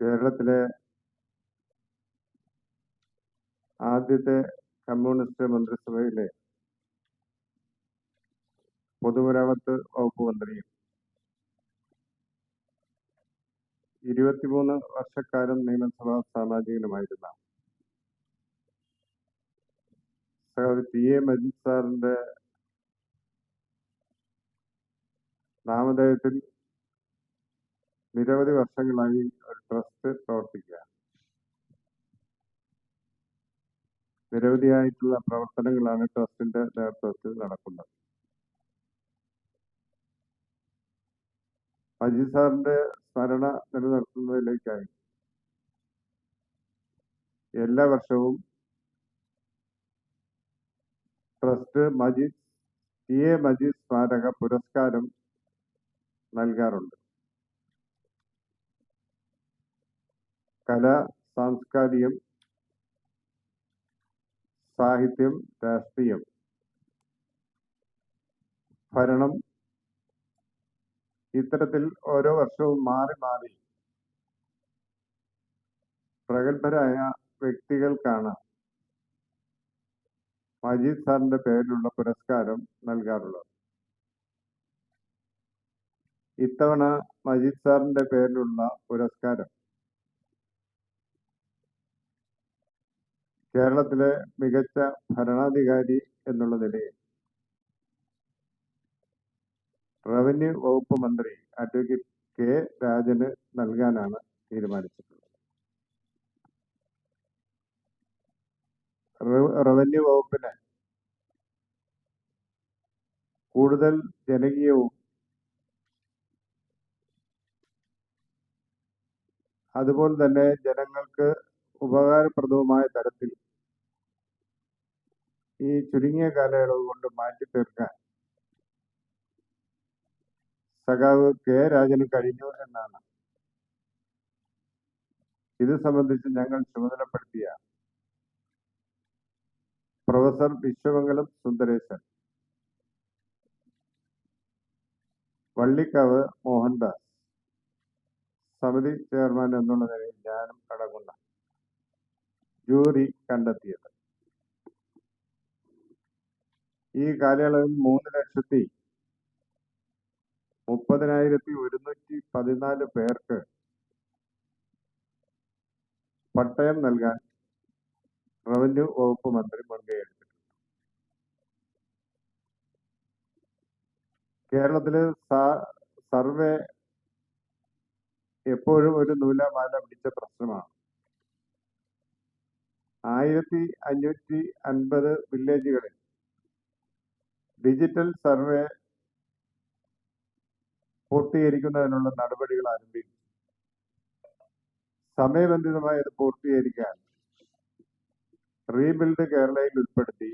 കേരളത്തിലെ ആദ്യത്തെ കമ്മ്യൂണിസ്റ്റ് മന്ത്രിസഭയിലെ പൊതുമരാമത്ത് വകുപ്പ് മന്ത്രിയും. ഇരുപത്തിമൂന്ന് വർഷക്കാലം നിയമസഭാ സാമാജികനുമായിരുന്ന സഹോദരി പി എ മജീദ് സാറിന്റെ നാമധേയത്തിൽ നിരവധി വർഷങ്ങളായി ഒരു ട്രസ്റ്റ് പ്രവർത്തിക്കുകയാണ്. നിരവധിയായിട്ടുള്ള പ്രവർത്തനങ്ങളാണ് ട്രസ്റ്റിന്റെ നേതൃത്വത്തിൽ നടക്കുന്നത്. അജിത് സാറിന്റെ സ്മരണ നിലനിർത്തുന്നതിലേക്കായി എല്ലാ വർഷവും trust Majeed T A Majeed സ്മാരക പുരസ്കാരം നൽകാറുണ്ട്. കല സാംസ്കാരികം സാഹിത്യം രാഷ്ട്രീയം ഭരണം ഇത്തരത്തിൽ ഓരോ വർഷവും മാറി മാറി പ്രഗത്ഭരായ വ്യക്തികൾക്കാണ് മജീദ് സാറിന്റെ പേരിലുള്ള പുരസ്കാരം നൽകാറുള്ളത്. ഇത്തവണ മജീദ് സാറിന്റെ പേരിലുള്ള പുരസ്കാരം കേരളത്തിലെ മികച്ച ഭരണാധികാരി എന്നുള്ള നിലയിൽ റവന്യൂ വകുപ്പ് മന്ത്രി അഡ്വക്കേറ്റ് കെ രാജന് നൽകാനാണ് തീരുമാനിച്ചിട്ടുള്ളത്. റവ- റവന്യൂ വകുപ്പിന് കൂടുതൽ ജനകീയവും അതുപോലെ തന്നെ ജനങ്ങൾക്ക് ഉപകാരപ്രദവുമായ തരത്തിൽ ഈ ചുരുങ്ങിയ കാലയളവ് കൊണ്ട് മാറ്റി തീർക്കാൻ സഖാവ് കെ രാജന് കഴിഞ്ഞു എന്നാണ്. ഇത് സംബന്ധിച്ച് ഞങ്ങൾ ചുമതലപ്പെടുത്തിയ പ്രൊഫസർ വിശ്വമംഗലം സുന്ദരേശൻ വള്ളിക്കാവ് മോഹൻദാസ് സമിതി ചെയർമാൻ എന്നുള്ള നിലയിൽ ഞാനും അടങ്ങുന്ന ജൂറി കണ്ടെത്തിയത്. ഈ കാലയളവിൽ മൂന്ന് ലക്ഷത്തി മുപ്പതിനായിരത്തി ഒരുന്നൂറ്റി പതിനാല് പേർക്ക് പട്ടയം നൽകാൻ റവന്യൂ വകുപ്പ് മന്ത്രി മുൻകൈയെടുത്തു കേരളത്തിൽ സർവേ എപ്പോഴും ഒരു നൂലാമാല പിടിച്ച പ്രശ്നമാണ്. ആയിരത്തി അഞ്ഞൂറ്റി അൻപത് വില്ലേജുകളിൽ ഡിജിറ്റൽ സർവേ പൂർത്തീകരിക്കുന്നതിനുള്ള നടപടികൾ ആരംഭിക്കും സമയബന്ധിതമായി അത് പൂർത്തീകരിക്കാൻ റീബിൽഡ് കേരളയിൽ ഉൾപ്പെടുത്തി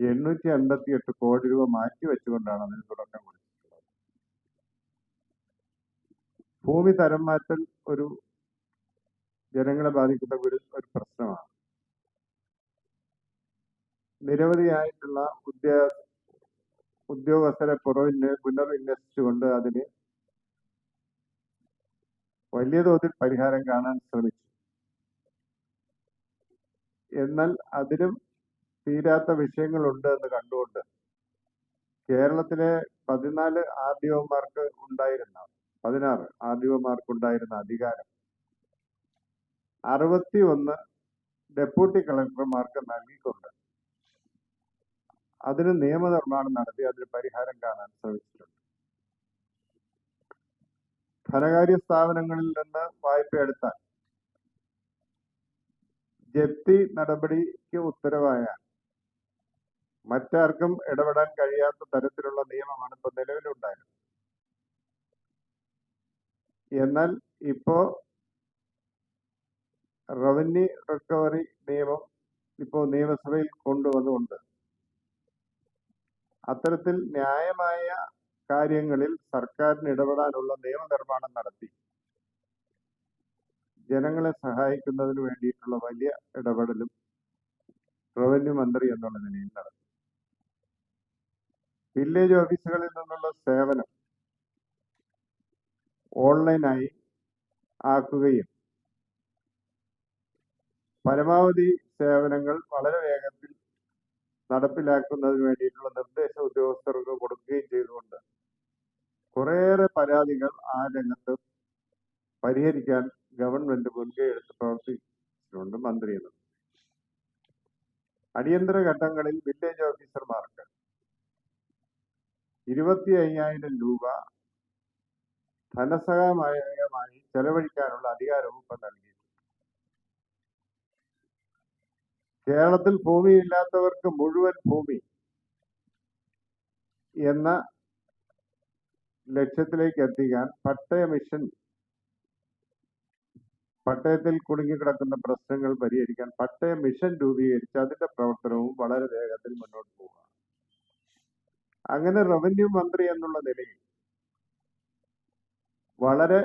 എണ്ണൂറ്റി അൻപത്തി എട്ട് കോടി രൂപ മാറ്റി വെച്ചുകൊണ്ടാണ് അതിന് തുടക്കം കുറിച്ചിട്ടുള്ളത്. ഭൂമി തരം മാറ്റൽ ഒരു ജനങ്ങളെ ബാധിക്കുന്ന ഒരു പ്രശ്നമാണ്. നിരവധിയായിട്ടുള്ള ഉദ്യോഗ ഉദ്യോഗസ്ഥരെ പുറവിന് പുനർവിന്യസിച്ചുകൊണ്ട് അതിന് വലിയ തോതിൽ പരിഹാരം കാണാൻ ശ്രമിച്ചു. എന്നാൽ അതിലും തീരാത്ത വിഷയങ്ങളുണ്ട് എന്ന് കണ്ടുകൊണ്ട് കേരളത്തിലെ പതിനാല് ആർ ഡി ഒമാർക്ക് ഉണ്ടായിരുന്ന പതിനാറ് ആർ ഡി ഒമാർക്ക് ഉണ്ടായിരുന്ന അധികാരം അറുപത്തി ഒന്ന് ഡെപ്യൂട്ടി കളക്ടർമാർക്ക് നൽകിക്കൊണ്ട് അതിന് നിയമനിർമ്മാണം നടത്തി അതിന് പരിഹാരം കാണാൻ ശ്രമിച്ചിട്ടുണ്ട്. ധനകാര്യ സ്ഥാപനങ്ങളിൽ നിന്ന് വായ്പ എടുത്താൽ ജപ്തി നടപടിക്ക് ഉത്തരവായ മറ്റാർക്കും ഇടപെടാൻ കഴിയാത്ത തരത്തിലുള്ള നിയമമാണ് ഇപ്പൊ നിലവിലുണ്ടായിരുന്നത് എന്നാൽ ഇപ്പോ റവന്യൂ റിക്കവറി നിയമം ഇപ്പോ നിയമസഭയിൽ കൊണ്ടുവന്നുകൊണ്ട് അത്തരത്തിൽ ന്യായമായ കാര്യങ്ങളിൽ സർക്കാരിന് ഇടപെടാനുള്ള നിയമനിർമ്മാണം നടത്തി. ജനങ്ങളെ സഹായിക്കുന്നതിന് വേണ്ടിയിട്ടുള്ള വലിയ ഇടപെടലും റവന്യൂ മന്ത്രി എന്നുള്ള നിലയിൽ നടത്തി. വില്ലേജ് ഓഫീസുകളിൽ നിന്നുള്ള സേവനം ഓൺലൈനായി ആക്കുകയും പരമാവധി സേവനങ്ങൾ വളരെ വേഗത്തിൽ നടപ്പിലാക്കുന്നതിന് വേണ്ടിയിട്ടുള്ള നിർദ്ദേശ ഉദ്യോഗസ്ഥർക്ക് കൊടുക്കുകയും ചെയ്തുകൊണ്ട് കുറേയേറെ പരാതികൾ ആ രംഗത്ത് പരിഹരിക്കാൻ ഗവൺമെന്റ് മുൻകൈ എടുത്ത് പ്രവർത്തിച്ചിട്ടുണ്ട് മന്ത്രി എന്നത് അടിയന്തര ഘട്ടങ്ങളിൽ വില്ലേജ് ഓഫീസർമാർക്ക് ഇരുപത്തി അയ്യായിരം രൂപ ധനസഹായമായി ചെലവഴിക്കാനുള്ള അധികാരവും ഇപ്പം നൽകി. കേരളത്തിൽ ഭൂമി ഇല്ലാത്തവർക്ക് മുഴുവൻ ഭൂമി എന്ന ലക്ഷ്യത്തിലേക്ക് എത്തിക്കാൻ പട്ടയ മിഷൻ പട്ടയത്തിൽ കുടുങ്ങിക്കിടക്കുന്ന പ്രശ്നങ്ങൾ പരിഹരിക്കാൻ പട്ടയ മിഷൻ രൂപീകരിച്ച് അതിന്റെ പ്രവർത്തനവും വളരെ വേഗത്തിൽ മുന്നോട്ട് പോവുക. അങ്ങനെ റവന്യൂ മന്ത്രി എന്നുള്ള നിലയിൽ വളരെ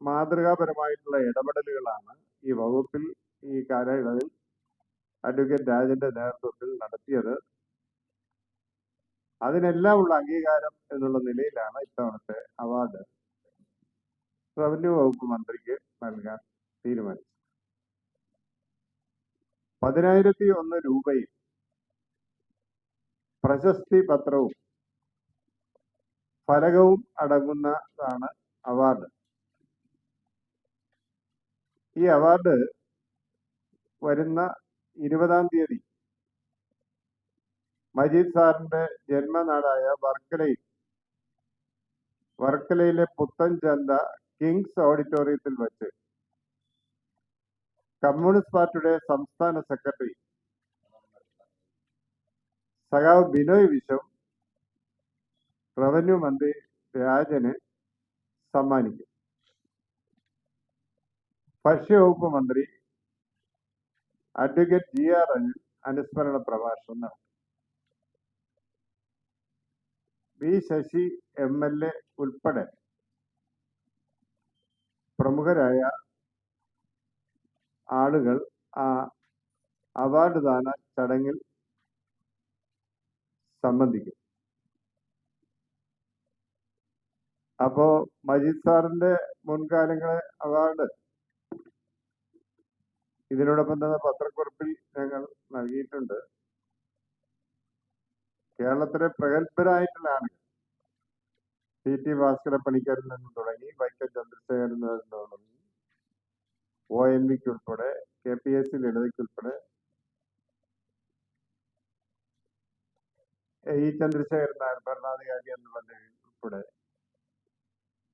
മാതൃകാപരമായിട്ടുള്ള ഇടപെടലുകളാണ് ഈ വകുപ്പിൽ ഈ കാലയളവിൽ അഡ്വക്കേറ്റ് രാജന്റെ നേതൃത്വത്തിൽ നടത്തിയത്. അതിനെല്ലാം ഉള്ള അംഗീകാരം എന്നുള്ള നിലയിലാണ് ഇത്തവണത്തെ അവാർഡ്. റവന്യൂ വകുപ്പ് മന്ത്രിക്ക് നൽകാൻ തീരുമാനിച്ചു പതിനായിരത്തി ഒന്ന് രൂപയും പ്രശസ്തി പത്രവും ഫലകവും അടങ്ങുന്നതാണ് അവാർഡ്. ഈ അവാർഡ് വരുന്ന ഇരുപതാം തീയതി. മജീദ് സാറിന്റെ ജന്മനാടായ വർക്കലയിൽ. വർക്കലയിലെ പുത്തൻ ചന്ത കിങ്സ് ഓഡിറ്റോറിയത്തിൽ വച്ച്. കമ്മ്യൂണിസ്റ്റ് പാർട്ടിയുടെ സംസ്ഥാന സെക്രട്ടറി. സഖാവ് ബിനോയ് വിശ്വം റവന്യൂ മന്ത്രി രാജന് സമ്മാനിക്കും. ഭക്ഷ്യവകുപ്പ് മന്ത്രി അഡ്വക്കേറ്റ് ജി ആർ അനിൽ അനുസ്മരണ പ്രഭാഷണം നടത്തി. V Sasi M L A ഉൾപ്പെടെ പ്രമുഖരായ ആളുകൾ ആ അവാർഡ് ദാന ചടങ്ങിൽ സംബന്ധിക്കും. അപ്പോ മജീദ് സാറിന്റെ മുൻകാലങ്ങളെ അവാർഡ് ഇതിനോടൊപ്പം തന്നെ പത്രക്കുറിപ്പിൽ ഞങ്ങൾ നൽകിയിട്ടുണ്ട്. കേരളത്തിലെ പ്രഗത്ഭരായിട്ടുള്ള ആളുകൾ ടി ടി ഭാസ്കര പണിക്കരിൽ നിന്ന് തുടങ്ങി വൈക്കം ചന്ദ്രശേഖരൻ തുടങ്ങി. ഒ എൻ വിക്ക് ഉൾപ്പെടെ കെ പി എസ് സി ലളിതയ്ക്ക് ഉൾപ്പെടെ. ഇ ചന്ദ്രശേഖരൻ നായർ ഭരണാധികാരി എന്നുള്ള ഉൾപ്പെടെ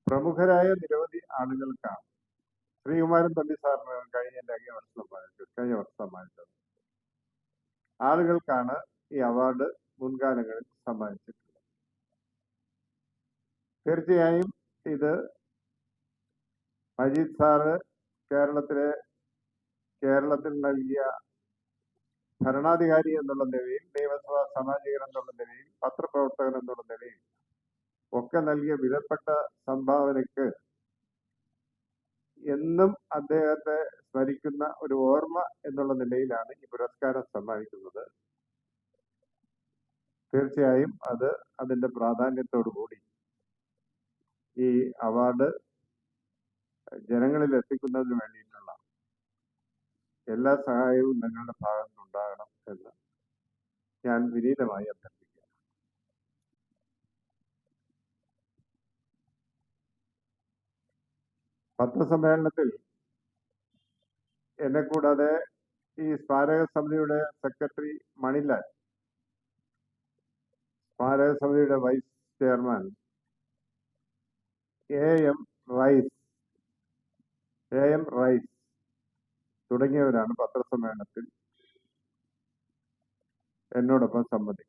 പ്രമുഖരായ നിരവധി ആളുകൾക്കാണ് ശ്രീകുമാരൻ തമ്പി സാറിന് കഴിഞ്ഞ കഴിഞ്ഞ വർഷം സമ്മാനിച്ചു കഴിഞ്ഞ വർഷം സമ്മാനിച്ചത് ആളുകൾക്കാണ് ഈ അവാർഡ് മുൻകാലങ്ങളിൽ സമ്മാനിച്ചിട്ടുള്ളത്. തീർച്ചയായും ഇത് മജീദ് സാറ് കേരളത്തിലെ കേരളത്തിൽ നൽകിയ ഭരണാധികാരി എന്നുള്ള നിലയിൽ നിയമസഭാ സാമാജികൻ എന്നുള്ള നിലയിൽ പത്രപ്രവർത്തകൻ എന്നുള്ള നിലയിൽ ഒക്കെ നൽകിയ വിലപ്പെട്ട സംഭാവനയ്ക്ക് എന്നും അദ്ദേഹത്തെ സ്മരിക്കുന്ന ഒരു ഓർമ്മ എന്നുള്ള നിലയിലാണ് ഈ പുരസ്കാരം സമ്മാനിക്കുന്നത്. തീർച്ചയായും അത് അതിന്റെ പ്രാധാന്യത്തോടു കൂടി ഈ അവാർഡ് ജനങ്ങളിൽ എത്തിക്കുന്നതിന് വേണ്ടിയിട്ടുള്ള എല്ലാ സഹായവും നിങ്ങളുടെ ഭാഗത്തുനിന്നുണ്ടാകണം എന്ന് ഞാൻ വിനീതമായി അഭ്യർത്ഥിക്കുന്നു. പത്രസമ്മേളനത്തിൽ എന്നെ കൂടാതെ ഈ സ്മാരക സമിതിയുടെ സെക്രട്ടറി മണിലാൽ സ്മാരക സമിതിയുടെ vice chairman A M Rais A M Rais തുടങ്ങിയവരാണ് പത്രസമ്മേളനത്തിൽ എന്നോടൊപ്പം സംബന്ധിക്കുന്നത്.